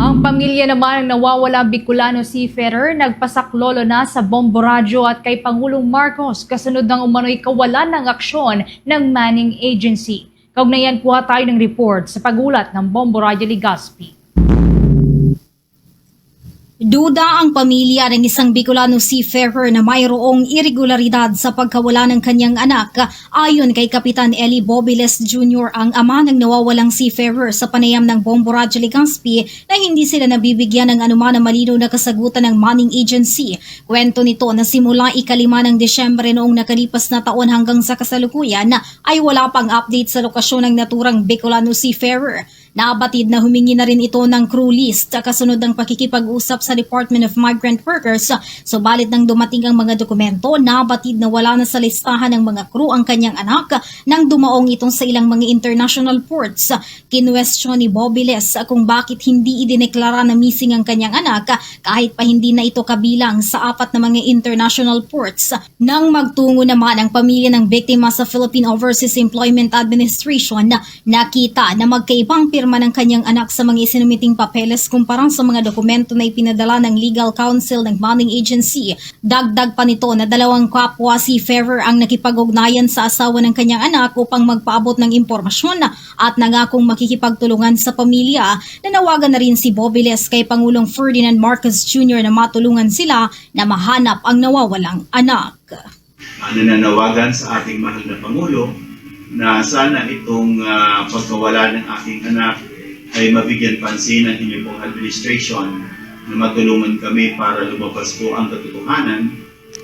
Ang pamilya naman ng nawawalang Bicolano seafarer nagpasaklolo na sa Bombo Radyo at kay Pangulong Marcos kasunod ng umano'y kawalan ng aksyon ng Manning Agency. Kaugnayan kuha tayo ng report sa pagulat ng Bombo Radyo Ligaspi. Duda ang pamilya ng isang Bicolano seafarer na mayroong irregularidad sa pagkawala ng kanyang anak. Ayon kay Kapitan Eli Bobiles Jr., ang ama ng nawawalang seafarer sa panayam ng Bombo Radyo Legazpi na hindi sila nabibigyan ng anuman na malinaw na kasagutan ng Manning Agency. Kwento nito na simula ikalima ng Desyembre noong nakalipas na taon hanggang sa kasalukuyan ay wala pang update sa lokasyon ng naturang Bicolano seafarer. Nabatid na humingi na rin ito ng crew list kasunod ng pakikipag-usap sa Department of Migrant Workers. Subalit nang dumating ang mga dokumento, nabatid na wala na sa listahan ng mga crew ang kanyang anak nang dumaong itong sa ilang mga international ports. Kinwestiyon ni Bobiles kung bakit hindi idineklara na missing ang kanyang anak kahit pa hindi na ito kabilang sa apat na mga international ports. Nang magtungo naman ang pamilya ng biktima sa Philippine Overseas Employment Administration, nakita na magkaibang pirma ng kanyang anak sa mga isinumiting papeles kumpara sa mga dokumento na ipinadala ng Legal Counsel ng Manning Agency. Dagdag pa nito na dalawang kapwa seafarer ang nakipag-ugnayan sa asawa ng kanyang anak upang magpaabot ng impormasyon at nangakong makikipagtulungan sa pamilya. Nanawagan na rin si Bobiles kay Pangulong Ferdinand Marcos Jr. na matulungan sila na mahanap ang nawawalang anak. uh, nananawagan sa ating mahal na Pangulo na sana itong ah, pagkawala ng aking anak ay mabigyan pansin ng inyong pong administration na matulungan kami para lumabas po ang katotohanan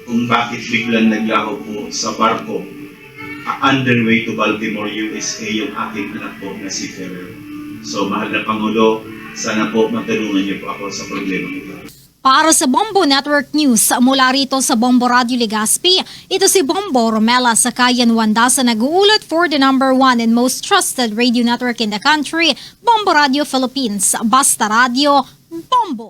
kung bakit biglang naglaho po sa barko uh, underway to Baltimore, USA yung aking anak po na si Ferrer. So mahal na Pangulo, sana po matulungan niyo po ako sa problema ito. Para sa Bombo Network News, mula rito sa Bombo Radio Legazpi, ito si Bombo Romela sa Kayan Wanda sa nag-uulat for the number one and most trusted radio network in the country, Bombo Radio Philippines. Basta Radio, Bombo!